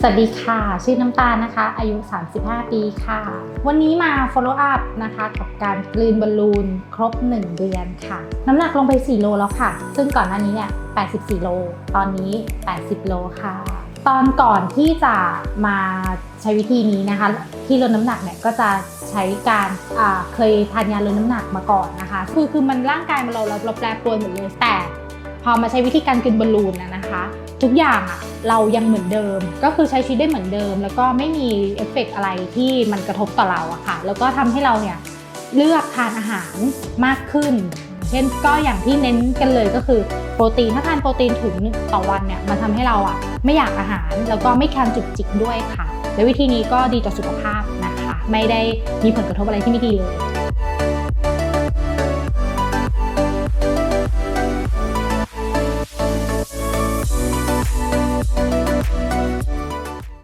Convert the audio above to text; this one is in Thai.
สวัสดีค่ะ ชื่อน้ำตาลนะคะ อายุ 35 ปีค่ะ วันนี้มา follow up นะคะ กับการกลืนบอลลูนครบ 1 เดือนค่ะ น้ำหนักลงไป 4 โลแล้วค่ะ ซึ่งก่อนหน้านี้เนี่ย 84 โล ตอนนี้ 80 โลค่ะ ตอนก่อนที่จะมาใช้วิธีนี้นะคะ ที่ลดน้ำหนักเนี่ยก็จะใช้การเคยทานยาลดน้ำหนักมาก่อนนะคะ คือคือมันร่างกายมันเราเราเราแปรปรวนหมดเลยแต่ พอมาใช้วิธีการกินบอลลูนนะนะคะ ทุกอย่างอะเรายังเหมือนเดิม ก็คือใช้ชีวิตได้เหมือนเดิม แล้วก็ไม่มีเอฟเฟกต์อะไรที่มันกระทบต่อเราอะค่ะ แล้วก็ทำให้เราเนี่ยเลือกทานอาหารมากขึ้น เช่นก็อย่างที่เน้นกันเลยก็คือโปรตีนถ้าทานโปรตีนถุงต่อวันเนี่ยมันทำให้เราอะไม่อยากอาหารแล้วก็ไม่คลานจุกจิกด้วยค่ะ และวิธีนี้ก็ดีต่อสุขภาพนะคะ ไม่ได้มีผลกระทบอะไรที่ไม่ดีเลย